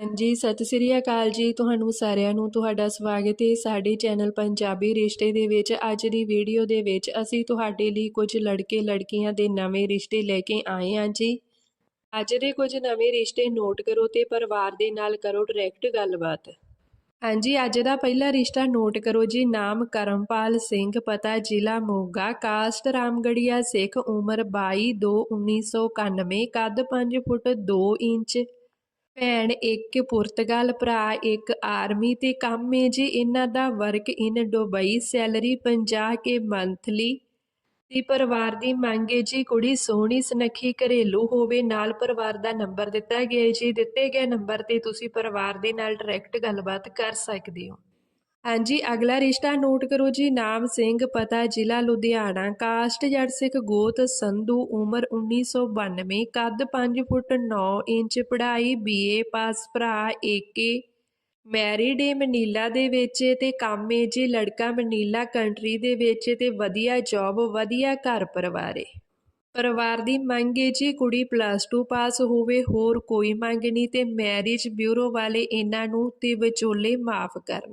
ਹਾਂਜੀ, ਸਤਿ ਸ੍ਰੀ ਅਕਾਲ ਜੀ ਤੁਹਾਨੂੰ ਸਾਰਿਆਂ ਨੂੰ, ਤੁਹਾਡਾ ਸਵਾਗਤ ਹੈ ਸਾਡੇ ਚੈਨਲ ਪੰਜਾਬੀ ਰਿਸ਼ਤੇ ਦੇ ਵਿੱਚ। ਅੱਜ ਦੀ ਵੀਡੀਓ ਦੇ ਵਿੱਚ ਅਸੀਂ ਤੁਹਾਡੇ ਲਈ ਕੁਝ ਲੜਕੇ ਲੜਕੀਆਂ ਦੇ ਨਵੇਂ ਰਿਸ਼ਤੇ ਲੈ ਕੇ ਆਏ ਹਾਂ ਜੀ। ਅੱਜ ਦੇ ਕੁਝ ਨਵੇਂ ਰਿਸ਼ਤੇ ਨੋਟ ਕਰੋ ਤੇ ਪਰਿਵਾਰ ਦੇ ਨਾਲ ਕਰੋ ਡਾਇਰੈਕਟ ਗੱਲਬਾਤ। ਹਾਂਜੀ, ਅੱਜ ਦਾ ਪਹਿਲਾ ਰਿਸ਼ਤਾ ਨੋਟ ਕਰੋ ਜੀ, ਨਾਮ ਕਰਮਪਾਲ ਸਿੰਘ, ਪਤਾ ਜ਼ਿਲ੍ਹਾ ਮੋਗਾ, ਕਾਸਟ ਰਾਮਗੜੀਆ, ਸਿੱਖ ਉਮਰ 22 2 1991 ਕੱਦ 5 ਫੁੱਟ 2 ਇੰਚ। ਭੈਣ ਇੱਕ ਪੁਰਤਗਾਲ ਭਰਾ, ਇੱਕ ਆਰਮੀ ਤੇ ਕੰਮ ਹੈ ਜੀ ਇਹਨਾਂ ਦਾ work in Dubai salary 50 K monthly. ਤੇ ਪਰਿਵਾਰ ਦੀ ਮੰਗ ਹੈ ਜੀ, ਕੁੜੀ ਸੋਹਣੀ ਸੁਨੱਖੀ ਘਰੇਲੂ ਹੋਵੇ, ਨਾਲ ਪਰਿਵਾਰ ਦਾ ਨੰਬਰ ਦਿੱਤਾ ਗਿਆ ਜੀ। ਦਿੱਤੇ ਗਏ ਨੰਬਰ ਤੇ ਤੁਸੀਂ ਪਰਿਵਾਰ ਦੇ ਨਾਲ ਡਾਇਰੈਕਟ ਗੱਲਬਾਤ ਕਰ ਸਕਦੇ ਹੋ। ਹਾਂਜੀ, ਅਗਲਾ ਰਿਸ਼ਤਾ ਨੋਟ ਕਰੋ ਜੀ, ਨਾਮ ਸਿੰਘ, ਪਤਾ ਜ਼ਿਲ੍ਹਾ ਲੁਧਿਆਣਾ, ਕਾਸਟ ਜੱਟ ਸਿੱਖ ਗੋਤ, ਸੰਧੂ ਉਮਰ 1992 ਕੱਦ 5 ਫੁੱਟ 9 ਇੰਚ, ਪੜ੍ਹਾਈ ਬੀਏ ਪਾਸ ਭਰਾ ਏਕੇ ਮੈਰਿਡ ਏ ਮਨੀਲਾ ਦੇ ਵਿੱਚ ਤੇ ਕੰਮ ਏ ਜੀ ਲੜਕਾ ਮਨੀਲਾ ਕੰਟਰੀ ਦੇ ਵਿੱਚ ਤੇ ਵਧੀਆ ਜੌਬ ਵਧੀਆ ਘਰ ਪਰਿਵਾਰ ਏ। ਪਰਿਵਾਰ ਦੀ ਮੰਗ ਏ ਜੀ ਕੁੜੀ ਪਲੱਸ 2 ਪਾਸ ਹੋਵੇ, ਹੋਰ ਕੋਈ ਮੰਗ ਨਹੀਂ ਤੇ ਮੈਰਿਜ ਬਿਊਰੋ ਵਾਲੇ ਇਹਨਾਂ ਨੂੰ ਤੇ ਵਿਚੋਲੇ ਮਾਫ ਕਰਨ।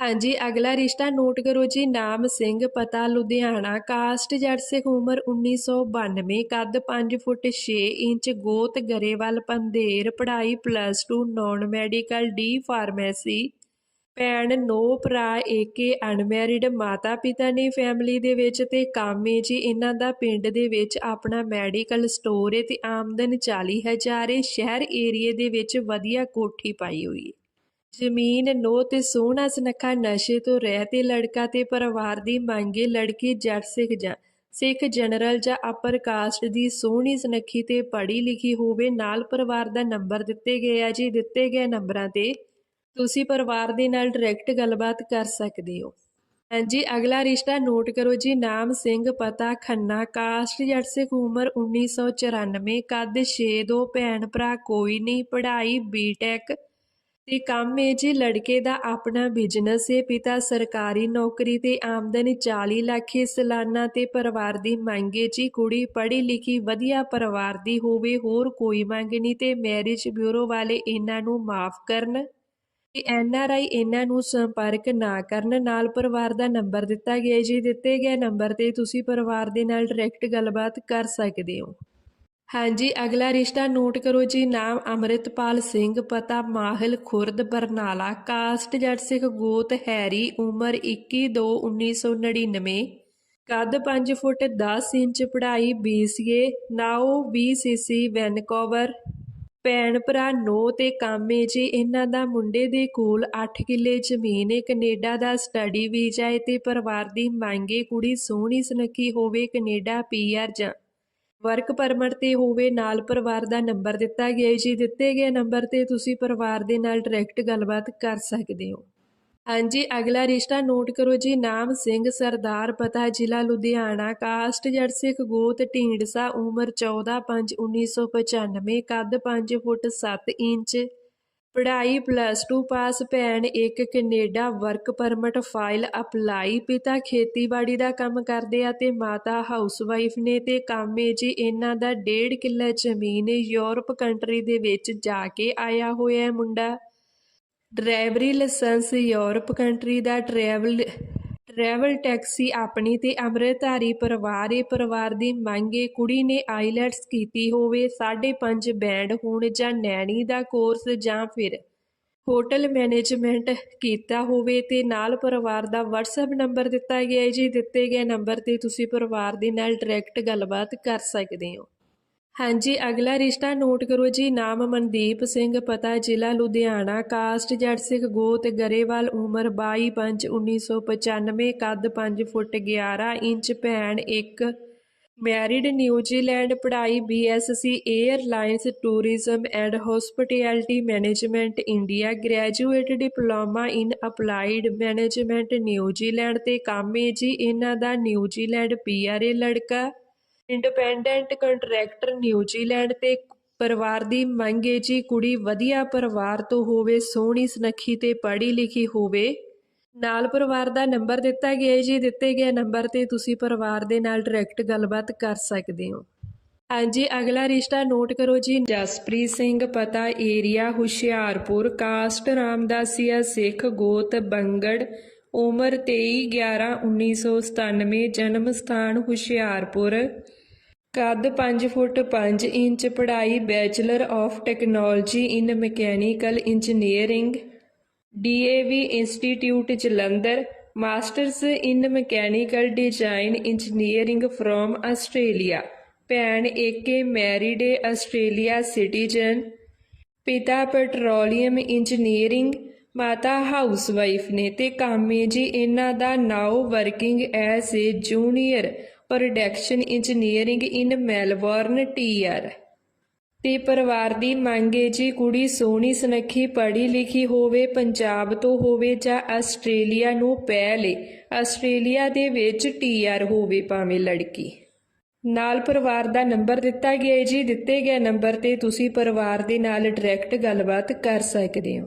ਹਾਂਜੀ, ਅਗਲਾ ਰਿਸ਼ਤਾ ਨੋਟ ਕਰੋ ਜੀ, ਨਾਮ ਸਿੰਘ, ਪਤਾ ਲੁਧਿਆਣਾ, ਕਾਸਟ ਜੱਟ ਸਿੱਖ ਉਮਰ 1992 ਕੱਦ 5 ਫੁੱਟ 6 ਇੰਚ, ਗੋਤ ਗਰੇਵਾਲ ਪੰਧੇਰ ਪੜ੍ਹਾਈ plus 2 non medical D pharmacy ਭੈਣ ਨੋ, ਭਰਾ ਏਕੇ ਅਨਮੈਰਿਡ ਮਾਤਾ ਪਿਤਾ ਨੇ ਫੈਮਿਲੀ ਦੇ ਵਿੱਚ ਤੇ ਕੰਮ ਏ ਜੀ, ਇਹਨਾਂ ਦਾ ਪਿੰਡ ਦੇ ਵਿੱਚ ਆਪਣਾ ਮੈਡੀਕਲ ਸਟੋਰ ਏ ਤੇ ਆਮਦਨ 40000 ਏ, ਸ਼ਹਿਰ ਏਰੀਏ ਦੇ ਵਿੱਚ ਵਧੀਆ ਕੋਠੀ ਪਾਈ ਹੋਈ ਏ। ਜ਼ਮੀਨ ਨੋ ਤੇ ਸੋਹਣਾ ਸੁਨੱਖਾ ਨਸ਼ੇ ਤੋਂ ਰਹਿ ਤੇ ਲੜਕਾ ਤੇ ਪਰਿਵਾਰ ਦੀ ਮੰਗੇ ਲੜਕੀ ਜੱਟ ਸਿੱਖ ਜਾਂ ਸਿੱਖ ਜਨਰਲ ਜਾਂ ਅਪਰ ਕਾਸਟ ਦੀ ਸੋਹਣੀ ਸੁਨੱਖੀ ਤੇ ਪੜ੍ਹੀ ਲਿਖੀ ਹੋਵੇ, ਨਾਲ ਪਰਿਵਾਰ ਦਾ ਨੰਬਰ ਦਿੱਤੇ ਗਏ ਆ ਜੀ, ਦਿੱਤੇ ਗਏ ਨੰਬਰਾਂ ਤੇ ਤੁਸੀਂ ਪਰਿਵਾਰ ਦੇ ਨਾਲ ਡਾਇਰੈਕਟ ਗੱਲਬਾਤ ਕਰ ਸਕਦੇ ਹੋ। ਹਾਂਜੀ, ਅਗਲਾ ਰਿਸ਼ਤਾ ਨੋਟ ਕਰੋ ਜੀ, ਨਾਮ ਸਿੰਘ, ਪਤਾ, ਖੰਨਾ, ਕਾਸਟ, ਜੱਟ ਸਿੱਖ, ਉਮਰ 1994 ਕੱਦ 6 ਦੋ ਭੈਣ ਭਰਾ, ਕੋਈ ਨਹੀਂ, ਪੜ੍ਹਾਈ ਬੀਟੈਕ ਤੇ ਕੰਮ ਹੈ ਜੀ ਲੜਕੇ ਦਾ ਆਪਣਾ ਬਿਜ਼ਨਸ ਏ, ਪਿਤਾ ਸਰਕਾਰੀ ਨੌਕਰੀ ਤੇ ਆਮਦਨ 40 ਲੱਖ ਏ, ਸਾਲਾਨਾ ਤੇ ਪਰਿਵਾਰ ਦੀ ਮੰਗ ਏ, ਜੀ ਕੁੜੀ ਪੜ੍ਹੀ ਲਿਖੀ ਵਧੀਆ ਪਰਿਵਾਰ ਦੀ ਹੋਵੇ, ਹੋਰ ਕੋਈ ਮੰਗ ਨਹੀਂ ਤੇ ਮੈਰਿਜ ਬਿਊਰੋ ਵਾਲੇ ਇਹਨਾਂ ਨੂੰ ਮਾਫ ਕਰਨ ਤੇ ਐਨ ਆਰ ਆਈ ਇਹਨਾਂ ਨੂੰ ਸੰਪਰਕ ਨਾ ਕਰਨ। ਨਾਲ ਪਰਿਵਾਰ ਦਾ ਨੰਬਰ ਦਿੱਤਾ ਗਿਆ ਜੀ, ਦਿੱਤੇ ਗਏ ਨੰਬਰ ਤੇ ਤੁਸੀਂ ਪਰਿਵਾਰ ਦੇ ਨਾਲ ਡਾਇਰੈਕਟ ਗੱਲਬਾਤ ਕਰ ਸਕਦੇ ਹੋ। ਹਾਂਜੀ, ਅਗਲਾ ਰਿਸ਼ਤਾ ਨੋਟ ਕਰੋ ਜੀ, ਨਾਮ ਅੰਮ੍ਰਿਤਪਾਲ ਸਿੰਘ, ਪਤਾ ਮਾਹਲ, ਖੁਰਦ, ਬਰਨਾਲਾ, ਕਾਸਟ ਜੱਟ ਸਿੱਖ ਗੋਤ, ਹੈਰੀ, ਉਮਰ 21 2 1999 ਕੱਦ 5 ਫੁੱਟ 10 ਇੰਚ, ਪੜ੍ਹਾਈ BCA ਨਾਓ BCC ਵੈਨਕੂਵਰ। ਭੈਣ ਭਰਾ ਨੋ ਤੇ ਕਾਮੇ ਜੀ, ਇਹਨਾਂ ਦਾ ਮੁੰਡੇ ਦੇ ਕੋਲ 8 ਕਿੱਲੇ ਜ਼ਮੀਨ ਹੈ ਕੈਨੇਡਾ ਦਾ ਸਟੱਡੀ ਵੀਜ਼ਾ ਹੈ ਤੇ ਪਰਿਵਾਰ ਦੀ ਮੰਗੇ ਕੁੜੀ ਸੋਹਣੀ ਸੁਨੱਖੀ ਹੋਵੇ, ਕੈਨੇਡਾ ਪੀਆਰ ਜਾਂ ਵਰਕ ਪਰਮਿਟ ਤੇ ਹੋਵੇ, ਨਾਲ ਪਰਿਵਾਰ ਦਾ ਨੰਬਰ ਦਿੱਤਾ ਗਿਆ ਜੀ ਦਿੱਤੇ ਗਏ ਨੰਬਰ ਤੇ ਤੁਸੀਂ ਪਰਿਵਾਰ ਦੇ ਨਾਲ ਡਾਇਰੈਕਟ ਗੱਲਬਾਤ ਕਰ ਸਕਦੇ ਹੋ। ਹਾਂਜੀ, ਅਗਲਾ ਰਿਸ਼ਤਾ ਨੋਟ ਕਰੋ ਜੀ। ਨਾਮ ਸਿੰਘ, ਸਰਦਾਰ, ਪਤਾ ਜ਼ਿਲ੍ਹਾ ਲੁਧਿਆਣਾ। ਕਾਸਟ ਜੜ ਸਿੱਖ ਗੋਤ, ਢੀਂਡਸਾ, ਉਮਰ 14 5 1995 ਕੱਦ 5 ਫੁੱਟ 7 ਇੰਚ। ਪੜ੍ਹਾਈ ਪਲੱਸ 2 ਪਾਸ ਭੈਣ ਇੱਕ Canada work permit file apply ਪਿਤਾ ਖੇਤੀਬਾੜੀ ਦਾ ਕੰਮ ਕਰਦੇ ਆ ਤੇ ਮਾਤਾ ਹਾਊਸਵਾਈਫ ਨੇ ਤੇ ਕੰਮ ਏ ਜੀ ਇਹਨਾਂ ਦਾ ਡੇਢ ਕਿੱਲਾ ਜ਼ਮੀਨ ਯੂਰਪ ਕੰਟਰੀ ਦੇ ਵਿੱਚ ਜਾ ਕੇ ਆਇਆ ਹੋਇਆ ਮੁੰਡਾ। ਡਰਾਈਵਰੀ ਲਾਇਸੈਂਸ ਯੂਰਪ ਕੰਟਰੀ ਦਾ ਟਰੈਵਲ ਟਰੈਵਲ ਟੈਕਸੀ ਆਪਣੀ ਤੇ ਅੰਮ੍ਰਿਤਧਾਰੀ ਪਰਿਵਾਰ ਏ ਪਰਿਵਾਰ ਦੀ ਮੰਗ ਏ ਕੁੜੀ ਨੇ ਆਈਲੈਟਸ ਕੀਤੀ ਹੋਵੇ 5.5 ਬੈਂਡ ਹੋਣ ਜਾਂ ਨੈਣੀ ਦਾ ਕੋਰਸ ਜਾਂ ਫਿਰ ਹੋਟਲ ਮੈਨੇਜਮੈਂਟ ਕੀਤਾ ਹੋਵੇ ਤੇ ਨਾਲ ਪਰਿਵਾਰ ਦਾ WhatsApp ਨੰਬਰ ਦਿੱਤਾ ਗਿਆ ਹੈ ਜੀ, ਦਿੱਤੇ ਗਏ ਨੰਬਰ ਤੇ ਤੁਸੀਂ ਪਰਿਵਾਰ ਦੇ ਨਾਲ ਡਾਇਰੈਕਟ ਗੱਲਬਾਤ ਕਰ ਸਕਦੇ ਹੋ। ਹਾਂਜੀ, ਅਗਲਾ ਰਿਸ਼ਤਾ ਨੋਟ ਕਰੋ ਜੀ। ਨਾਮ ਮਨਦੀਪ ਸਿੰਘ, ਪਤਾ ਜ਼ਿਲ੍ਹਾ ਲੁਧਿਆਣਾ। ਕਾਸਟ ਜੱਟ ਸਿੱਖ ਗੋਤ, ਗਰੇਵਾਲ ਉਮਰ 22 5 1995 ਕੱਦ 5 ਫੁੱਟ 11 ਇੰਚ, ਭੈਣ ਇੱਕ। ਮੈਰਿਡ ਨਿਊਜ਼ੀਲੈਂਡ ਪੜ੍ਹਾਈ BSc airlines tourism and hospitality management India. Graduate diploma in applied management New Zealand ਤੇ ਕੰਮ ਹੈ ਜੀ। ਇਹਨਾਂ ਦਾ ਨਿਊਜ਼ੀਲੈਂਡ ਪੀਆਰ ਏ ਲੜਕਾ। ਇੰਡੀਪੈਂਡੈਂਟ ਕੰਟਰੈਕਟਰ ਨਿਊਜ਼ੀਲੈਂਡ ਤੇ ਪਰਿਵਾਰ ਦੀ ਮੰਗ ਏ ਜੀ, ਕੁੜੀ ਵਧੀਆ ਪਰਿਵਾਰ ਤੋਂ ਹੋਵੇ, ਸੋਹਣੀ ਸੁਨੱਖੀ ਤੇ ਪੜ੍ਹੀ ਲਿਖੀ ਹੋਵੇ। ਨਾਲ ਪਰਿਵਾਰ ਦਾ ਨੰਬਰ ਦਿੱਤਾ ਗਿਆ ਹੈ ਜੀ, ਦਿੱਤੇ ਗਏ ਨੰਬਰ ਤੇ ਤੁਸੀਂ ਪਰਿਵਾਰ ਦੇ ਨਾਲ ਡਾਇਰੈਕਟ ਗੱਲਬਾਤ ਕਰ ਸਕਦੇ ਹੋ। ਹਾਂਜੀ, ਅਗਲਾ ਰਿਸ਼ਤਾ ਨੋਟ ਕਰੋ ਜੀ। ਜਸਪ੍ਰੀਤ ਸਿੰਘ ਪਤਾ ਏਰੀਆ ਹੁਸ਼ਿਆਰਪੁਰ, ਕਾਸਟ ਰਾਮਦਾਸੀਆ ਸਿੱਖ ਗੋਤ ਬੰਗੜ, ਉਮਰ 23 11 1997 ਜਨਮ ਸਥਾਨ ਹੁਸ਼ਿਆਰਪੁਰ। ਕੱਦ 5 ਫੁੱਟ 5 ਇੰਚ, ਪੜ੍ਹਾਈ bachelor of technology in mechanical engineering DAV institute Jalandhar masters in mechanical design engineering from Australia ਭੈਣ ਏਕੇ ਮੈਰਿਡ ਏ ਆਸਟ੍ਰੇਲੀਆ ਸਿਟੀਜ਼ਨ ਪਿਤਾ ਪੈਟਰੋਲੀਅਮ ਇੰਜੀਨੀਅਰਿੰਗ ਮਾਤਾ ਹਾਊਸਵਾਈਫ ਨੇ ਤੇ ਕਾਮੇ ਜੀ, ਇਹਨਾਂ ਦਾ now working as a junior production engineering in Melbourne TR ਤੇ ਪਰਿਵਾਰ ਦੀ ਮੰਗ ਹੈ ਜੀ ਕੁੜੀ ਸੋਹਣੀ, ਸੁਨੱਖੀ, ਪੜ੍ਹੀ ਲਿਖੀ ਹੋਵੇ, ਪੰਜਾਬ ਤੋਂ ਹੋਵੇ ਜਾਂ ਆਸਟ੍ਰੇਲੀਆ ਨੂੰ ਪਹਿਲੇ, ਆਸਟ੍ਰੇਲੀਆ ਦੇ ਵਿੱਚ ਟੀਆਰ ਹੋਵੇ ਭਾਵੇਂ ਲੜਕੀ। ਨਾਲ ਪਰਿਵਾਰ ਦਾ ਨੰਬਰ ਦਿੱਤਾ ਗਿਆ ਹੈ ਜੀ, ਦਿੱਤੇ ਗਏ ਨੰਬਰ ਤੇ ਤੁਸੀਂ ਪਰਿਵਾਰ ਦੇ ਨਾਲ ਡਾਇਰੈਕਟ ਗੱਲਬਾਤ ਕਰ ਸਕਦੇ ਹੋ।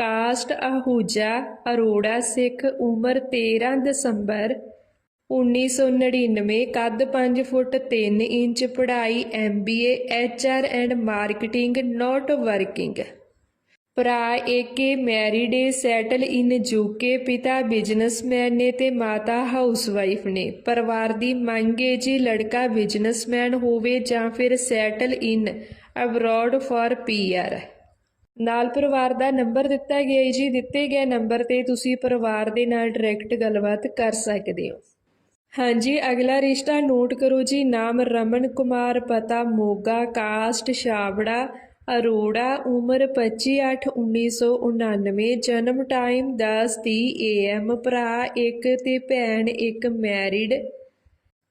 ਕਾਸਟ ਆਹੂਜਾ ਅਰੋੜਾ ਸਿੱਖ ਉਮਰ 13 ਦਸੰਬਰ 1999 ਕੱਦ 5 ਫੁੱਟ 3 ਇੰਚ ਪੜ੍ਹਾਈ MBA HR and marketing, not working. ਭਰਾ ਏਕੇ ਮੈਰਿਡ ਏ, ਸੈਟਲ ਇਨ ਯੂਕੇ ਪਿਤਾ ਬਿਜ਼ਨਸਮੈਨ ਨੇ ਤੇ ਮਾਤਾ ਹਾਊਸਵਾਈਫ ਨੇ। ਪਰਿਵਾਰ ਦੀ ਮੰਗ ਹੈ ਜੀ ਲੜਕਾ ਬਿਜ਼ਨਸਮੈਨ ਹੋਵੇ ਜਾਂ ਫਿਰ settle in abroad for PR ਨਾਲ ਪਰਿਵਾਰ ਦਾ ਨੰਬਰ ਦਿੱਤਾ ਗਿਆ ਹੈ ਜੀ, ਦਿੱਤੇ ਗਏ ਨੰਬਰ ਤੇ ਤੁਸੀਂ ਪਰਿਵਾਰ ਦੇ ਨਾਲ ਡਾਇਰੈਕਟ ਗੱਲਬਾਤ ਕਰ ਸਕਦੇ ਹੋ। ਹਾਂਜੀ, ਅਗਲਾ ਰਿਸ਼ਤਾ ਨੋਟ ਕਰੋ ਜੀ, ਨਾਮ ਰਮਨ ਕੁਮਾਰ, ਪਤਾ ਮੋਗਾ, ਕਾਸਟ, ਛਾਬੜਾ, ਅਰੋੜਾ, ਉਮਰ 25/8/1999 ਜਨਮ ਟਾਈਮ 10:30 AM ਭਰਾ ਇੱਕ ਤੇ ਭੈਣ ਇੱਕ ਮੈਰਿਡ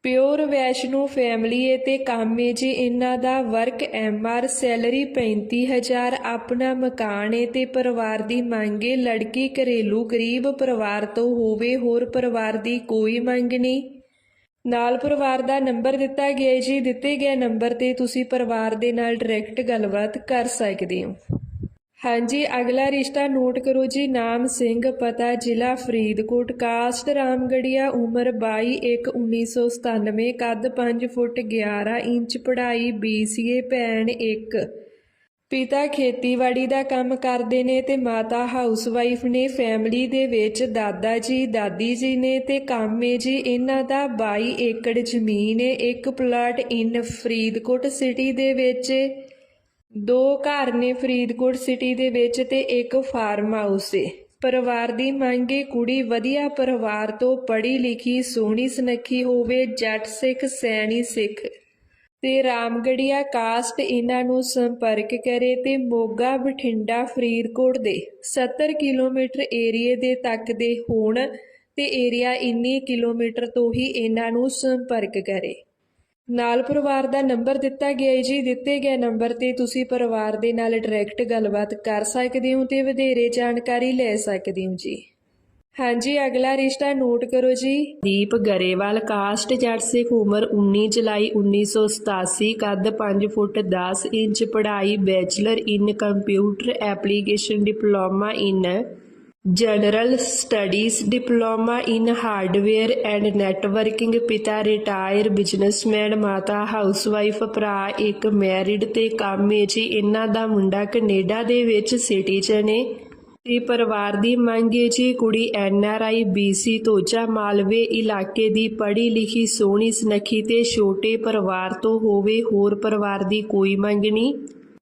ਪਿਓਰ ਵੈਸ਼ਨੂ ਫੈਮਿਲੀ ਏ ਤੇ ਕੰਮ ਏ ਜੀ ਇਹਨਾਂ ਦਾ ਵਰਕ ਐਮ ਆਰ ਸੈਲਰੀ 35000 ਆਪਣਾ ਮਕਾਨ ਏ ਤੇ ਪਰਿਵਾਰ ਦੀ ਮੰਗ ਏ ਲੜਕੀ ਘਰੇਲੂ ਗਰੀਬ ਪਰਿਵਾਰ ਤੋਂ ਹੋਵੇ, ਹੋਰ ਪਰਿਵਾਰ ਦੀ ਕੋਈ ਮੰਗ ਨਹੀਂ। ਨਾਲ ਪਰਿਵਾਰ ਦਾ ਨੰਬਰ ਦਿੱਤਾ ਗਿਆ ਜੀ, ਦਿੱਤੇ ਗਏ ਨੰਬਰ ਤੇ ਤੁਸੀਂ ਪਰਿਵਾਰ ਦੇ ਨਾਲ ਡਾਇਰੈਕਟ ਗੱਲਬਾਤ ਕਰ ਸਕਦੇ ਹੋ। ਹਾਂਜੀ, ਅਗਲਾ ਰਿਸ਼ਤਾ ਨੋਟ ਕਰੋ ਜੀ, ਨਾਮ ਸਿੰਘ, ਪਤਾ ਜ਼ਿਲ੍ਹਾ ਫਰੀਦਕੋਟ ਕਾਸਟ ਰਾਮਗੜੀਆ ਉਮਰ 22 1 1997 ਕੱਦ 5 ਫੁੱਟ 11 ਇੰਚ, ਪੜ੍ਹਾਈ BCA ਭੈਣ 1 ਪਿਤਾ ਖੇਤੀਬਾੜੀ ਦਾ ਕੰਮ ਕਰਦੇ ਨੇ ਤੇ ਮਾਤਾ ਹਾਊਸਵਾਈਫ ਨੇ ਫੈਮਿਲੀ ਦੇ ਵਿੱਚ ਦਾਦਾ ਜੀ, ਦਾਦੀ ਜੀ ਨੇ ਤੇ ਕਾਮੇ ਜੀ, ਇਹਨਾਂ ਦਾ 22 ਏਕੜ ਜ਼ਮੀਨ ਹੈ ਇੱਕ ਪਲਾਟ ਇਨ ਫਰੀਦਕੋਟ ਸਿਟੀ ਦੇ ਵਿੱਚ ਦੋ ਘਰ ਨੇ ਫਰੀਦਕੋਟ ਸਿਟੀ ਦੇ ਵਿੱਚ ਤੇ ਇੱਕ ਫਾਰਮ ਹਾਊਸ ਏ ਪਰਿਵਾਰ ਦੀ ਮੰਗ ਹੈ ਕੁੜੀ ਵਧੀਆ ਪਰਿਵਾਰ ਤੋਂ ਪੜ੍ਹੀ ਲਿਖੀ, ਸੋਹਣੀ ਸੁਨੱਖੀ ਹੋਵੇ, ਜੱਟ ਸਿੱਖ, ਸੈਣੀ ਸਿੱਖ ਤੇ ਰਾਮਗੜੀਆ ਕਾਸਟ ਇਹਨਾਂ ਨੂੰ ਸੰਪਰਕ ਕਰੇ ਤੇ ਮੋਗਾ ਬਠਿੰਡਾ ਫਰੀਦਕੋਟ ਦੇ 70 ਕਿਲੋਮੀਟਰ ਏਰੀਏ ਦੇ ਤੱਕ ਦੇ ਹੋਣ ਤੇ ਏਰੀਆ ਇੰਨੀ ਕਿਲੋਮੀਟਰ ਤੋਂ ਹੀ ਇਹਨਾਂ ਨੂੰ ਸੰਪਰਕ ਕਰੇ। ਨਾਲ ਪਰਿਵਾਰ ਦਾ ਨੰਬਰ ਦਿੱਤਾ ਗਿਆ ਹੈ ਜੀ, ਦਿੱਤੇ ਗਏ ਨੰਬਰ ਤੇ ਤੁਸੀਂ ਪਰਿਵਾਰ ਦੇ ਨਾਲ ਡਾਇਰੈਕਟ ਗੱਲਬਾਤ ਕਰ ਸਕਦੇ ਹੋ ਤੇ ਵਧੇਰੇ ਜਾਣਕਾਰੀ ਲੈ ਸਕਦੇ ਹੋ ਜੀ। ਹਾਂਜੀ, ਅਗਲਾ ਰਿਸ਼ਤਾ ਨੋਟ ਕਰੋ ਜੀ। ਦੀਪ ਗਰੇਵਾਲ, ਕਾਸਟ ਜੱਟ ਸਿੱਖ ਉਮਰ 19 ਜੁਲਾਈ 1987 ਕੱਦ 5 ਫੁੱਟ 10 ਇੰਚ, ਪੜ੍ਹਾਈ bachelor in computer application diploma in general studies diploma in hardware and networking ਪਿਤਾ ਰਿਟਾਇਰ ਬਿਜ਼ਨਸਮੈਨ ਮਾਤਾ ਹਾਊਸਵਾਈਫ ਭਰਾ ਇੱਕ ਮੈਰਿਡ ਤੇ ਕਾਮੇ ਜੀ ਇਹਨਾਂ ਦਾ ਮੁੰਡਾ ਕੈਨੇਡਾ ਦੇ ਵਿੱਚ ਸਿਟੀਜ਼ਨ ਏ। ਤੇ ਪਰਿਵਾਰ ਦੀ ਮੰਗ ਹੈ ਜੀ, ਕੁੜੀ ਐਨ ਆਰ ਆਈ ਬੀਸੀ ਤੋਜਾ ਮਾਲਵੇ ਇਲਾਕੇ ਦੀ ਪੜ੍ਹੀ ਲਿਖੀ ਸੋਹਣੀ ਸੁਨੱਖੀ ਤੇ ਛੋਟੇ ਪਰਿਵਾਰ ਤੋਂ ਹੋਵੇ ਹੋਰ ਪਰਿਵਾਰ ਦੀ ਕੋਈ ਮੰਗ ਨਹੀਂ।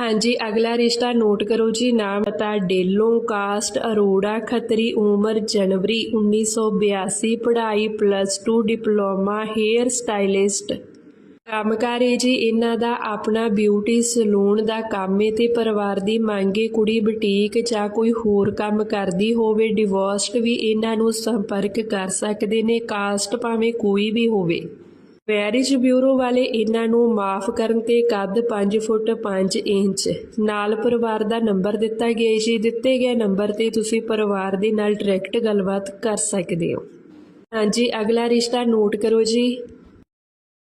ਹਾਂਜੀ, ਅਗਲਾ ਰਿਸ਼ਤਾ ਨੋਟ ਕਰੋ ਜੀ, ਨਾਮ ਪਤਾ ਡੇਲੋਂ, ਕਾਸਟ, ਅਰੋੜਾ, ਖੱਤਰੀ, ਉਮਰ, ਜਨਵਰੀ 1982 ਪੜ੍ਹਾਈ ਪਲੱਸ 2 ਡਿਪਲੋਮਾ, ਹੇਅਰ ਸਟਾਈਲਿਸਟ। ਕੰਮਕਾਰ ਹੈ ਜੀ, ਇਹਨਾਂ ਦਾ ਆਪਣਾ ਬਿਊਟੀ ਸਲੂਨ ਦਾ ਕੰਮ ਹੈ ਤੇ ਪਰਿਵਾਰ ਦੀ ਮੰਗੇ ਕੁੜੀ ਬੁਟੀਕ ਜਾਂ ਕੋਈ ਹੋਰ ਕੰਮ ਕਰਦੀ ਹੋਵੇ, ਡਿਵੋਰਸਡ ਵੀ ਇਹਨਾਂ ਨੂੰ ਸੰਪਰਕ ਕਰ ਸਕਦੇ ਨੇ, ਕਾਸਟ ਭਾਵੇਂ ਕੋਈ ਵੀ ਹੋਵੇ। ਮੈਰਿਜ ਬਿਊਰੋ ਵਾਲੇ ਇਹਨਾਂ ਨੂੰ ਮਾਫ ਕਰਨ ਤੇ ਕੱਦ 5 ਫੁੱਟ 5 ਇੰਚ। ਨਾਲ ਪਰਿਵਾਰ ਦਾ ਨੰਬਰ ਦਿੱਤਾ ਗਿਆ ਜੀ ਦਿੱਤੇ ਗਏ ਨੰਬਰ ਤੇ ਤੁਸੀਂ ਪਰਿਵਾਰ ਦੇ ਨਾਲ ਡਾਇਰੈਕਟ ਗੱਲਬਾਤ ਕਰ ਸਕਦੇ ਹੋ। ਹਾਂਜੀ, ਅਗਲਾ ਰਿਸ਼ਤਾ ਨੋਟ ਕਰੋ ਜੀ।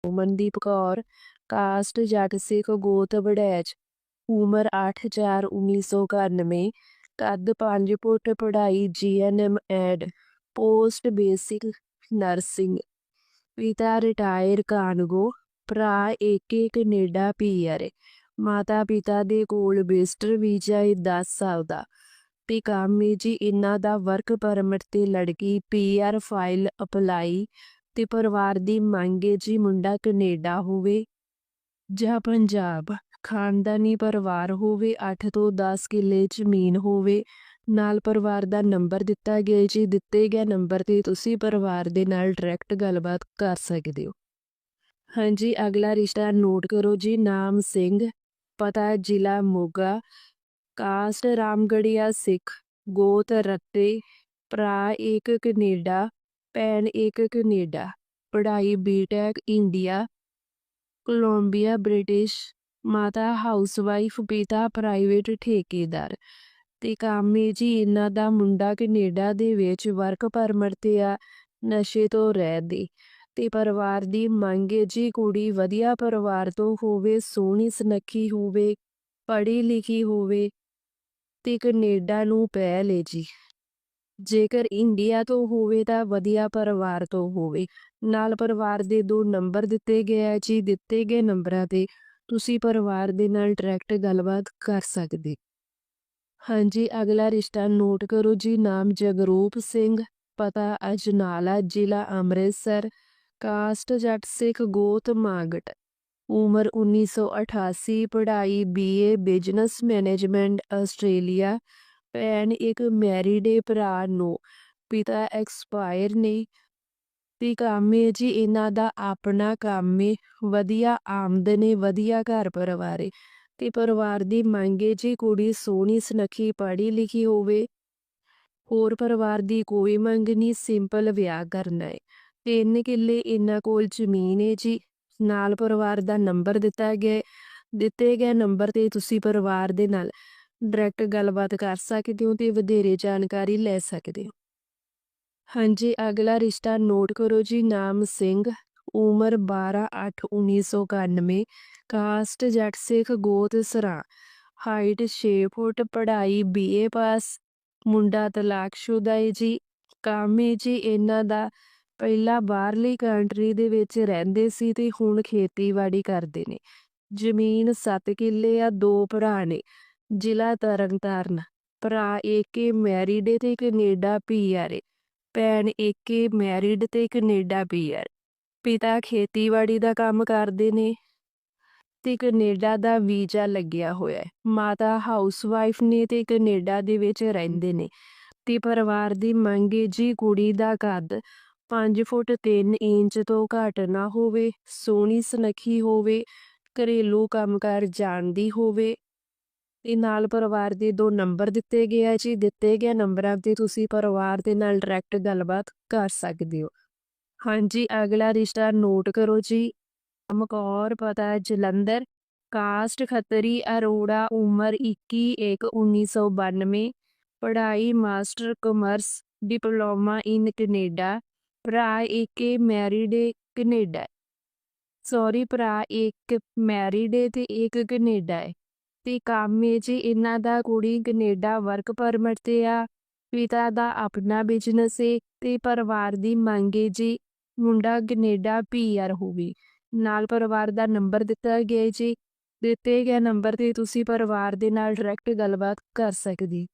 ਮਨਦੀਪ ਕੌਰ, ਕਾਸਟ ਜੱਟ ਸਿੱਖ ਗੋਤ ਵੜੈਚ, ਉਮਰ 8/4/1991 ਕੱਦ 5 ਫੁੱਟ ਪੜ੍ਹਾਈ GNM and, post basic nursing. ਪਿਤਾ ਰਿਟਾਇਰ ਕਾਨਗੋ ਭਰਾ ਏਕੇ ਕੈਨੇਡਾ ਪੀਆਰ ਮਾਤਾ ਪਿਤਾ ਦੇ ਕੋਲ ਵਿਜ਼ਟਰ ਵੀਜ਼ਾ ਹੈ 10 ਸਾਲ ਦਾ। ਤੇ ਜੀ ਇਹਨਾਂ ਦਾ ਵਰਕ ਪਰਮਿਟ ਤੇ ਲੜਕੀ ਪੀਆਰ ਫਾਈਲ ਅਪਲਾਈ ਤੇ ਪਰਿਵਾਰ ਦੀ ਮੰਗ ਹੈ ਜੀ ਮੁੰਡਾ ਕੈਨੇਡਾ ਹੋਵੇ। ਜਾਂ ਪੰਜਾਬ, ਖਾਨਦਾਨੀ ਪਰਿਵਾਰ ਹੋਵੇ 8 ਤੋਂ 10 ਕਿੱਲੇ ਜ਼ਮੀਨ ਹੋਵੇ। ਨਾਲ ਪਰਿਵਾਰ ਦਾ ਨੰਬਰ ਦਿੱਤਾ ਗਿਆ ਜੀ। ਦਿੱਤੇ ਗਏ ਨੰਬਰ ਤੇ ਤੁਸੀਂ ਪਰਿਵਾਰ ਦੇ ਨਾਲ ਡਾਇਰੈਕਟ ਗੱਲਬਾਤ ਕਰ ਸਕਦੇ ਹੋ। ਹਾਂਜੀ, ਅਗਲਾ ਰਿਸ਼ਤਾ ਨੋਟ ਕਰੋ ਜੀ। ਨਾਮ ਸਿੰਘ, ਪਤਾ ਜ਼ਿਲ੍ਹਾ ਮੋਗਾ, ਕਾਸਟ ਰਾਮਗੜੀਆ ਸਿੱਖ, ਗੋਤ ਰੱਤੇ, ਭਰਾ ਇੱਕ ਕੈਨੇਡਾ, ਭੈਣ ਇੱਕ ਕੈਨੇਡਾ, ਪੜ੍ਹਾਈ B Tech India Columbia British ਮਾਤਾ ਹਾਊਸਵਾਈਫ ਪਿਤਾ ਪ੍ਰਾਈਵੇਟ ਠੇਕੇਦਾਰ। ਤੇ ਕੰਮ ਹੈ ਜੀ ਇਹਨਾਂ ਦਾ ਮੁੰਡਾ ਕੈਨੇਡਾ ਦੇ ਵਿੱਚ ਵਰਕ ਪਰਮਿਟ ਤੇ ਆ, ਨਸ਼ੇ ਤੋਂ ਰਹਿਤ ਤੇ ਪਰਿਵਾਰ ਦੀ ਮੰਗ ਹੈ ਜੀ ਕੁੜੀ ਵਧੀਆ ਪਰਿਵਾਰ ਤੋਂ ਹੋਵੇ, ਸੋਹਣੀ ਸੁਨੱਖੀ ਹੋਵੇ ਪੜ੍ਹੀ ਲਿਖੀ ਹੋਵੇ ਤੇ ਕੈਨੇਡਾ ਨੂੰ ਪੈ ਲੇ ਜੀ। ਜੇਕਰ ਇੰਡੀਆ ਤੋਂ ਹੋਵੇ ਤਾਂ ਵਧੀਆ ਪਰਿਵਾਰ ਤੋਂ ਹੋਵੇ। ਨਾਲ ਪਰਿਵਾਰ ਦੇ ਦੋ ਨੰਬਰ ਦਿੱਤੇ ਗਏ ਆ ਜੀ, ਦਿੱਤੇ ਗਏ ਨੰਬਰਾਂ ਤੇ ਤੁਸੀਂ ਪਰਿਵਾਰ ਦੇ ਨਾਲ ਡਾਇਰੈਕਟ ਗੱਲਬਾਤ ਕਰ ਸਕਦੇ। ਹਾਂਜੀ, ਅਗਲਾ ਰਿਸ਼ਤਾ ਨੋਟ ਕਰੋ ਜੀ, ਨਾਮ ਜਗਰੂਪ ਸਿੰਘ, ਪਤਾ ਅਜਨਾਲਾ, ਜ਼ਿਲ੍ਹਾ ਅੰਮ੍ਰਿਤਸਰ, ਕਾਸਟ ਜੱਟ ਸਿੱਖ ਗੋਤ ਮਾਗਟ, ਉਮਰ 1988 ਪੜ੍ਹਾਈ ਬੀਏ ਬਿਜ਼ਨਸ ਮੈਨੇਜਮੈਂਟ ਆਸਟ੍ਰੇਲੀਆ ਭੈਣ ਇੱਕ ਮੈਰਿਡ ਏ, ਭਰਾ ਨੂੰ, ਪਿਤਾ ਐਕਸਪਾਇਰ ਨੇ ਤੇ ਕੰਮ ਹੈ ਜੀ, ਇਹਨਾਂ ਦਾ ਆਪਣਾ ਕੰਮ ਹੈ ਵਧੀਆ ਆਮਦਨ ਹੈ ਵਧੀਆ ਘਰ ਪਰਿਵਾਰ ਹੈ ਤੇ ਪਰਿਵਾਰ ਦੀ ਮੰਗ ਹੈ, ਜੀ ਕੁੜੀ ਸੋਹਣੀ, ਸੁਨੱਖੀ ਪੜ੍ਹੀ ਲਿਖੀ ਹੋਵੇ, ਹੋਰ ਪਰਿਵਾਰ ਦੀ ਕੋਈ ਮੰਗ ਨਹੀਂ, ਸਿੰਪਲ ਵਿਆਹ ਕਰਨਾ ਹੈ। ਤਿੰਨ ਕਿੱਲੇ ਇਹਨਾਂ ਕੋਲ ਜ਼ਮੀਨ ਹੈ ਜੀ। ਨਾਲ ਪਰਿਵਾਰ ਦਾ ਨੰਬਰ ਦਿੱਤਾ ਗਿਆ ਦਿੱਤੇ ਗਏ ਨੰਬਰ ਤੇ ਤੁਸੀਂ ਪਰਿਵਾਰ ਦੇ ਨਾਲ ਡਾਇਰੈਕਟ ਗੱਲਬਾਤ ਕਰ ਸਕਦੇ ਹੋ ਤੇ ਵਧੇਰੇ ਜਾਣਕਾਰੀ ਲੈ ਸਕਦੇ ਹੋ। ਹਾਂਜੀ, ਅਗਲਾ ਰਿਸ਼ਤਾ ਨੋਟ ਕਰੋ ਜੀ। ਨਾਮ ਸਿੰਘ ਉਮਰ 12/8/1991 ਕਾਸਟ ਜੱਟ ਸਿੱਖ ਗੋਤ ਸਰਾ। ਹਾਈਟ 6 ਫੁੱਟ, ਪੜ੍ਹਾਈ ਬੀਏ ਪਾਸ। ਮੁੰਡਾ ਤਲਾਕਸ਼ੁਦਾ ਹੈ ਜੀ। ਕੰਮ ਹੈ ਜੀ ਇਹਨਾਂ ਦਾ। ਪਹਿਲਾਂ ਬਾਹਰਲੀ ਕੰਟਰੀ ਦੇ ਵਿੱਚ ਰਹਿੰਦੇ ਸੀ ਤੇ ਹੁਣ ਖੇਤੀਬਾੜੀ ਕਰਦੇ ਨੇ। ਜ਼ਮੀਨ 7 ਕਿੱਲੇ ਆ, ਦੋ ਭਰਾ ਨੇ। ਜ਼ਿਲ੍ਹਾ ਤਰਨਤਾਰਨ। ਭਰਾ ਏਕੇ ਮੈਰਿਡ ਤੇ ਕੈਨੇਡਾ ਪੀਆਰ ਭੈਣ ਏਕੇ ਮੈਰਿਡ ਤੇ ਕੈਨੇਡਾ ਪੀਆਰ ਪਿਤਾ ਖੇਤੀਬਾੜੀ ਦਾ ਕੰਮ ਕਰਦੇ ਨੇ ਤੇ ਕੈਨੇਡਾ ਦਾ ਵੀਜ਼ਾ ਲੱਗਿਆ ਹੋਇਆ ਹੈ। ਮਾਤਾ ਹਾਊਸਵਾਈਫ ਨੇ ਤੇ ਕੈਨੇਡਾ ਦੇ ਵਿੱਚ ਰਹਿੰਦੇ ਨੇ ਤੇ ਪਰਿਵਾਰ ਦੀ ਮੰਗ ਹੈ ਜੀ ਕੁੜੀ ਦਾ ਕੱਦ 5 ਫੁੱਟ 3 ਇੰਚ ਤੋਂ ਘੱਟ ਨਾ ਹੋਵੇ, ਸੋਹਣੀ ਸੁਨੱਖੀ ਹੋਵੇ, ਘਰੇਲੂ ਕੰਮਕਾਰ ਜਾਣਦੀ ਹੋਵੇ। ਤੇ ਨਾਲ ਪਰਿਵਾਰ ਦੇ ਦੋ ਨੰਬਰ ਦਿੱਤੇ ਗਏ ਆ ਜੀ। ਦਿੱਤੇ ਗਏ ਨੰਬਰਾਂ ਤੇ ਤੁਸੀਂ ਪਰਿਵਾਰ ਦੇ ਨਾਲ ਡਾਇਰੈਕਟ ਗੱਲਬਾਤ ਕਰ ਸਕਦੇ ਹੋ। ਹਾਂਜੀ, ਅਗਲਾ ਰਿਸ਼ਤਾ ਨੋਟ ਕਰੋ ਜੀ। ਮਕੌਰ ਪਤਾ ਜਲੰਧਰ। ਕਾਸਟ ਖੱਤਰੀ, ਅਰੋੜਾ, ਉਮਰ 21 1992 ਪੜ੍ਹਾਈ, master commerce, diploma in Canada. ਭਰਾ ਇੱਕ ਮੈਰਿਡ ਏ, ਕੈਨੇਡਾ ਸੌਰੀ ਭਰਾ ਇੱਕ ਮੈਰਿਡ ਏ ਤੇ ਇੱਕ ਕੈਨੇਡਾ ਏ। ਤੇ ਕੰਮ ਏ ਜੀ, ਇਹਨਾਂ ਦਾ ਕੁੜੀ ਕੈਨੇਡਾ ਵਰਕ ਪਰਮਿਟ ਤੇ ਆ। ਪਿਤਾ ਦਾ ਆਪਣਾ ਬਿਜ਼ਨਸ ਏ ਤੇ ਪਰਿਵਾਰ ਦੀ ਮੰਗ ਏ ਜੀ। ਮੁੰਡਾ ਕੈਨੇਡਾ ਪੀਆਰ ਹੋਵੇ ਨਾਲ ਪਰਿਵਾਰ ਦਾ ਨੰਬਰ ਦਿੱਤਾ ਗਿਆ ਜੀ। ਦਿੱਤੇ ਗਏ ਨੰਬਰ ਤੇ ਤੁਸੀਂ ਪਰਿਵਾਰ ਦੇ ਨਾਲ ਡਾਇਰੈਕਟ ਗੱਲਬਾਤ ਕਰ ਸਕਦੇ।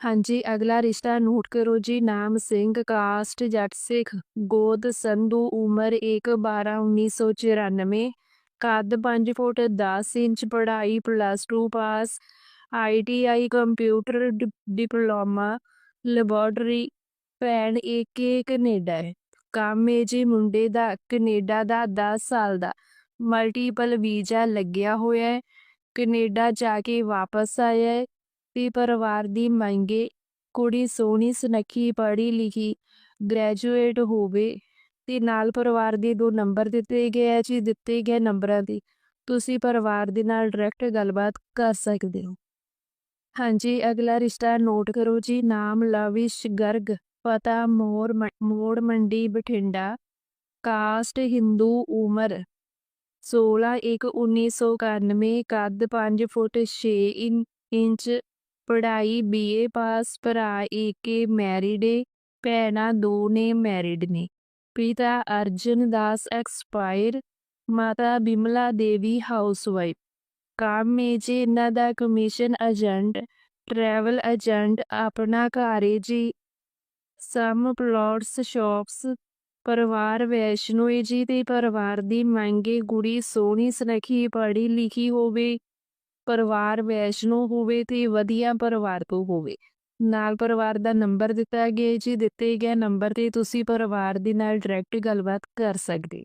ਹਾਂਜੀ, ਅਗਲਾ ਰਿਸ਼ਤਾ ਨੋਟ ਕਰੋ ਜੀ। ਨਾਮ ਸਿੰਘ, ਕਾਸਟ, ਜੱਟ ਸਿੱਖ, ਗੋਦ, ਸੰਧੂ, ਉਮਰ 1 12 1994 ਕੱਦ 5 ਫੁੱਟ 10 ਇੰਚ, ਪੜ੍ਹਾਈ plus 2 pass ITI computer diploma laboratory ਭੈਣ ਇੱਕ ਕੈਨੇਡਾ ਹੈ। ਕੰਮ ਜੀ ਮੁੰਡੇ ਦਾ, ਕੈਨੇਡਾ ਦਾ 10 ਸਾਲ ਦਾ। ਮਲਟੀਪਲ ਵੀਜ਼ਾ ਲੱਗਿਆ ਹੋਇਆ ਹੈ। ਕੈਨੇਡਾ ਜਾ ਕੇ ਵਾਪਸ ਆਇਆ ਹੈ ਤੇ ਪਰਿਵਾਰ ਦੀ ਮੰਗੇ ਕੁੜੀ ਸੋਹਣੀ, ਸੁਨੱਖੀ, ਪੜ੍ਹੀ ਲਿਖੀ ਗ੍ਰੈਜੂਏਟ ਹੋਵੇ ਤੇ ਨਾਲ ਪਰਿਵਾਰ ਦੇ ਦੋ ਨੰਬਰ ਦਿੱਤੇ ਗਏ ਆ ਜੀ, ਦਿੱਤੇ ਗਏ ਨੰਬਰਾਂ ਦੀ ਤੁਸੀਂ ਪਰਿਵਾਰ ਦੇ ਨਾਲ ਡਾਇਰੈਕਟ ਗੱਲਬਾਤ ਕਰ ਸਕਦੇ ਹੋ। ਹਾਂਜੀ, ਅਗਲਾ ਰਿਸ਼ਤਾ ਨੋਟ ਕਰੋ ਜੀ। ਨਾਮ ਲਵਿਸ਼ ਗਰਗ। ਪਤਾ ਮੋਰ ਮੋੜ ਮੰਡੀ ਬਠਿੰਡਾ, ਕਾਸਟ ਹਿੰਦੂ ਉਮਰ 16 1 1991 ਕੱਦ 5 ਫੁੱਟ 6 ਇੰਚ, ਪੜ੍ਹਾਈ ਬੀਏ ਪਾਸ, ਭਰਾ ਏਕੇ ਮੈਰਿਡ ਏ, ਭੈਣਾਂ ਦੋ ਨੇ ਮੈਰਿਡ ਨੇ। ਪਿਤਾ ਅਰਜਨ ਦਾਸ ਐਕਸਪਾਇਰ, ਮਾਤਾ ਬਿਮਲਾ ਦੇਵੀ ਹਾਊਸਵਾਈਫ। ਕੰਮ ਏ ਜੀ ਇਹਨਾਂ ਦਾ ਕਮਿਸ਼ਨ ਏਜੰਟ, ਟਰੈਵਲ ਏਜੰਟ, ਆਪਣਾ ਘਰ ਏ ਜੀ ਸਮ ਪਲੋਟਸ ਸ਼ਾਪਸ ਪਰਿਵਾਰ ਵੈਸ਼ਨੋ ਏ ਜੀ ਤੇ ਪਰਿਵਾਰ ਦੀ ਮੰਗੇ ਕੁੜੀ ਸੋਹਣੀ, ਸੁਨੱਖੀ, ਪੜ੍ਹੀ ਲਿਖੀ ਹੋਵੇ, ਪਰਿਵਾਰ ਵੈਸ਼ਨੋ ਹੋਵੇ ਤੇ ਵਧੀਆ ਪਰਿਵਾਰ ਤੋਂ ਹੋਵੇ। ਨਾਲ ਪਰਿਵਾਰ ਦਾ ਨੰਬਰ ਦਿੱਤਾ ਗਿਆ ਜੀ ਦਿੱਤੇ ਗਏ ਨੰਬਰ ਤੇ ਤੁਸੀਂ ਪਰਿਵਾਰ ਦੇ ਨਾਲ ਡਾਇਰੈਕਟ ਗੱਲਬਾਤ ਕਰ ਸਕਦੇ।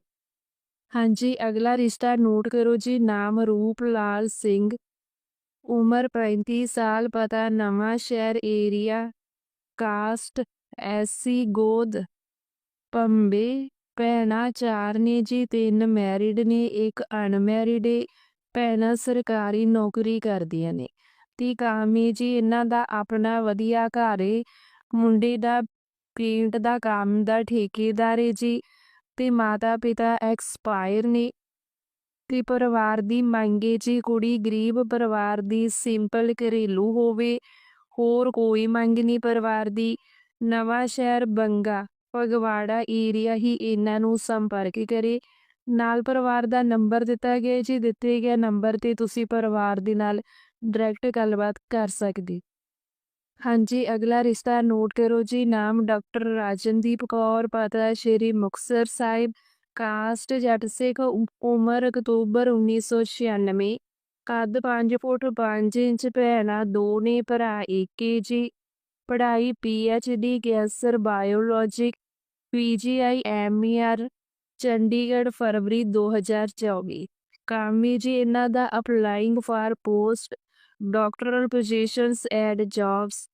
ਹਾਂਜੀ, ਅਗਲਾ ਰਿਸ਼ਤਾ ਨੋਟ ਕਰੋ ਜੀ, ਨਾਮ ਰੂਪ ਲਾਲ ਸਿੰਘ, ਉਮਰ 35 ਸਾਲ, ਪਤਾ ਨਵਾਂ ਸ਼ਹਿਰ, ਏਰੀਆ, ਕਾਸਟ ਐਸੀ ਗੋਦ ਪੰਬੇ ਭੈਣਾਂ ਚਾਰ ਨੇ ਜੀ ਤਿੰਨ ਮੈਰਿਡ ਨੇ, ਇੱਕ ਅਨਮੈਰਿਡ ਏ। ਭੈਣਾਂ ਸਰਕਾਰੀ ਨੌਕਰੀ ਕਰਦੀਆਂ ਨੇ। ਤੇ ਕਾਮੀ ਜੀ ਇਹਨਾਂ ਦਾ ਆਪਣਾ ਵਧੀਆ ਘਰ ਏ। ਮੁੰਡੇ ਦਾ ਪੇਂਟ ਦਾ ਕੰਮ ਦਾ ਠੇਕੇਦਾਰ ਏ ਜੀ। ਤੇ ਮਾਤਾ ਪਿਤਾ ਐਕਸਪਾਇਰ ਨੇ। ਤੇ ਪਰਿਵਾਰ ਦੀ ਮੰਗੇ ਜੀ, ਕੁੜੀ ਗਰੀਬ ਪਰਿਵਾਰ ਦੀ ਸਿੰਪਲ ਘਰੇਲੂ ਹੋਵੇ। ਹੋਰ ਕੋਈ ਮੰਗ ਨਹੀਂ ਪਰਿਵਾਰ ਦੀ। ਨਵਾਂ ਸ਼ਹਿਰ ਬੰਗਾ, ਫਗਵਾੜਾ ਏਰੀਆ ਹੀ ਇਹਨਾਂ ਨੂੰ ਸੰਪਰਕ ਕਰੇ। ਨਾਲ ਪਰਿਵਾਰ ਦਾ ਨੰਬਰ ਦਿੱਤਾ ਗਿਆ ਜੀ। ਦਿੱਤੇ ਗਏ ਨੰਬਰ ਤੇ ਤੁਸੀਂ ਪਰਿਵਾਰ ਦੇ ਨਾਲ ਡਾਇਰੈਕਟ ਗੱਲਬਾਤ ਕਰ ਸਕਦੇ। ਹਾਂਜੀ, ਅਗਲਾ ਰਿਸ਼ਤਾ ਨੋਟ ਕਰੋ ਜੀ। ਨਾਮ ਡਾਕਟਰ ਰਾਜਨਦੀਪ ਕੌਰ, ਪਤਾ ਸ਼੍ਰੀ ਮੁਕਤਸਰ ਸਾਹਿਬ, ਕਾਸਟ ਜੱਟ ਸਿੱਖ ਉਮਰ ਅਕਤੂਬਰ 1996 ਕੱਦ 5 ਫੁੱਟ 5 ਇੰਚ, ਭੈਣਾਂ ਦੋ ਨੇ, ਭਰਾ ਏਕੇ ਜੀ। ਪੜ੍ਹਾਈ PhD cancer biologic PGI MER Chandigarh ਫਰਵਰੀ 2024 ਕਾਮੀ ਜੀ, ਇਹਨਾਂ ਦਾ applying for post doctoral positions and jobs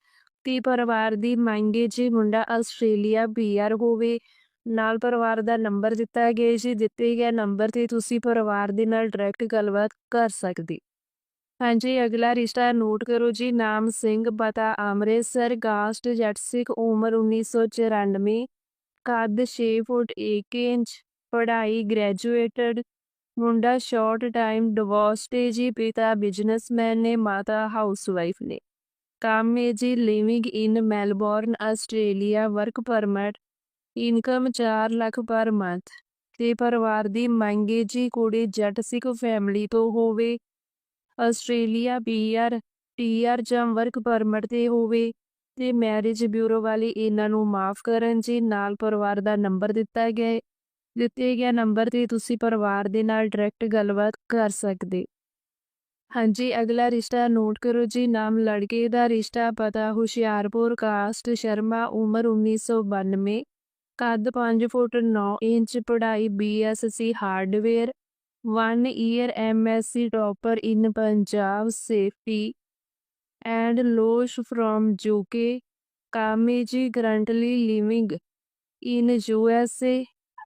ਤੀ ਪਰਿਵਾਰ ਦੀ ਮੰਗੇ ਜੀ, ਮੁੰਡਾ ਆਸਟ੍ਰੇਲੀਆ ਪੀਆਰ ਹੋਵੇ। ਨਾਲ ਪਰਿਵਾਰ ਦਾ ਨੰਬਰ ਦਿੱਤਾ ਗਿਆ ਜੀ, ਦਿੱਤੇ ਗਏ ਨੰਬਰ ਤੇ ਤੁਸੀਂ ਪਰਿਵਾਰ ਦੇ ਨਾਲ ਡਾਇਰੈਕਟ ਗੱਲਬਾਤ ਕਰ ਸਕਦੇ। ਹਾਂਜੀ, ਅਗਲਾ ਰਿਸ਼ਤਾ ਨੋਟ ਕਰੋ ਜੀ, ਨਾਮ ਸਿੰਘ, ਪਤਾ ਅੰਮ੍ਰਿਤਸਰ ਕਾਸਟ ਜੱਟ ਉਮਰ 1994 ਕੱਦ 6 ਫੁੱਟ 1 ਇੰਚ, ਪੜ੍ਹਾਈ ਗ੍ਰੈਜੂਏਟਡ, ਮੁੰਡਾ ਸ਼ਾਰਟ ਟਾਈਮ ਡਿਵੋਰਸਡ ਏ ਜੀ, ਪਿਤਾ ਬਿਜ਼ਨਸਮੈਨ ਨੇ, ਮਾਤਾ ਹਾਊਸਵਾਈਫ ਨੇ। ਕੰਮ ਏ ਜੀ living in Melbourne Australia work permit income 4 lakh per month ਤੇ ਪਰਿਵਾਰ ਦੀ ਮੰਗ ਮੰਗੇ ਜੀ, ਕੁੜੀ ਜੱਟ ਸਿੱਖ ਫੈਮਿਲੀ ਤੋਂ ਹੋਵੇ। ਆਸਟ੍ਰੇਲੀਆ ਪੀਆਰ ਟੀਆਰ ਜਾਂ ਵਰਕ ਪਰਮਿਟ ਤੇ ਹੋਵੇ ਤੇ ਮੈਰਿਜ ਬਿਊਰੋ ਵਾਲੇ ਇਹਨਾਂ ਨੂੰ ਮਾਫ ਕਰਨ ਜੀ। ਨਾਲ ਪਰਿਵਾਰ ਦਾ ਨੰਬਰ ਦਿੱਤਾ ਗਿਆ ਦਿੱਤੇ ਗਿਆ ਨੰਬਰ ਤੇ ਤੁਸੀਂ ਪਰਿਵਾਰ ਦੇ ਨਾਲ ਡਾਇਰੈਕਟ ਗੱਲਬਾਤ ਕਰ ਸਕਦੇ। ਹਾਂਜੀ, ਅਗਲਾ ਰਿਸ਼ਤਾ ਨੋਟ ਕਰੋ ਜੀ। ਨਾਮ ਲੜਕੇ ਦਾ ਰਿਸ਼ਤਾ ਪਤਾ, ਹੁਸ਼ਿਆਰਪੁਰ, ਕਾਸਟ ਸ਼ਰਮਾ, ਉਮਰ 1992 ਕੱਦ 5 ਫੁੱਟ 9 ਇੰਚ, ਪੜ੍ਹਾਈ BSc hardware. 1 year MSc topper in Punjab safety and loss from UK ਕਾਮੇਜੀ currently living in USA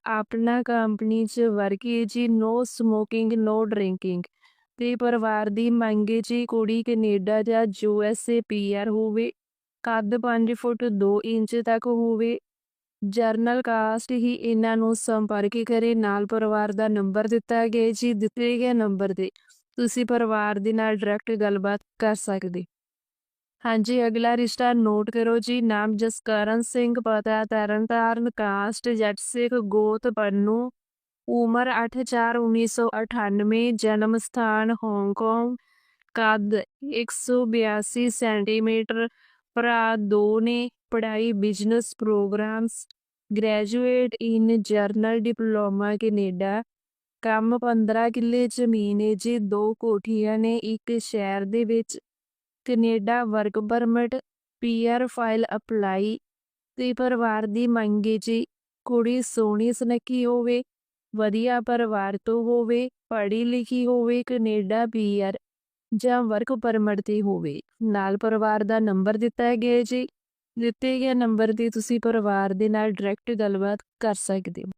ਆਪਣਾ ਕੰਪਨੀ 'ਚ ਵਰਕੀ ਜੀ ਨੋ ਸਮੋਕਿੰਗ ਨੋ ਡਰਿੰਕਿੰਗ ਤੇ ਪਰਿਵਾਰ ਦੀ ਮੰਗੇ ਜੀ ਕੁੜੀ ਕੈਨੇਡਾ ਜਾਂ ਯੂਐਸਏ ਪੀਆਰ ਹੋਵੇ ਕੱਦ 5 ਫੁੱਟ 2 ਇੰਚ ਤੱਕ ਹੋਵੇ ਜਰਨਲ ਕਾਸਟ ਹੀ ਇਹਨਾਂ ਨੂੰ ਸੰਪਰਕ ਕਰੇ, ਨਾਲ ਪਰਿਵਾਰ ਦਾ ਨੰਬਰ ਦਿੱਤਾ ਗਿਆ ਜੀ, ਦਿੱਤੇ ਗਏ ਨੰਬਰ ਤੇ। ਤੁਸੀਂ ਪਰਿਵਾਰ ਦੇ ਨਾਲ ਡਾਇਰੈਕਟ ਗੱਲਬਾਤ ਕਰ ਸਕਦੇ। ਹਾਂਜੀ, ਅਗਲਾ ਰਿਸ਼ਤਾ ਨੋਟ ਕਰੋ ਜੀ, ਨਾਮ ਜਸਕਰਨ ਸਿੰਘ, ਪਤਾ ਤਰਨਤਾਰਨ, ਕਾਸਟ, ਜੱਟ ਸਿੱਖ, ਗੋਤ, ਪੰਨੂ, ਉਮਰ 8/4/1998 ਜਨਮ ਸਥਾਨ ਹਾਂਗਕਾਂਗ ਕੱਦ 182 ਸੈਂਟੀਮੀਟਰ, ਭਰਾ ਦੋ ਨੇ ਪੜ੍ਹਾਈ, business programs, graduate in general diploma Canada. ਕੰਮ 15 ਕਿੱਲੇ ਜ਼ਮੀਨ ਹੈ ਜੀ ਦੋ ਕੋਠੀਆਂ ਨੇ, ਇੱਕ ਸ਼ਹਿਰ ਦੇ ਵਿੱਚ। Canada work permit, PR file apply ਤੇ ਪਰਿਵਾਰ ਦੀ ਮੰਗ ਹੈ ਜੀ ਕੁੜੀ ਸੋਹਣੀ ਸੁਨੱਖੀ ਹੋਵੇ, ਵਧੀਆ ਪਰਿਵਾਰ ਤੋਂ ਹੋਵੇ, ਪੜ੍ਹੀ ਲਿਖੀ ਹੋਵੇ, ਕੈਨੇਡਾ ਪੀਆਰ ਜਾਂ ਵਰਕ ਪਰਮਿਟ ਤੇ ਹੋਵੇ। ਨਾਲ ਪਰਿਵਾਰ ਦਾ ਨੰਬਰ ਦਿੱਤਾ ਗਿਆ ਜੀ ਦਿੱਤੇ ਗਏ ਨੰਬਰ ਤੇ ਤੁਸੀਂ ਪਰਿਵਾਰ ਦੇ ਨਾਲ ਡਾਇਰੈਕਟ ਗੱਲਬਾਤ ਕਰ ਸਕਦੇ ਹੋ।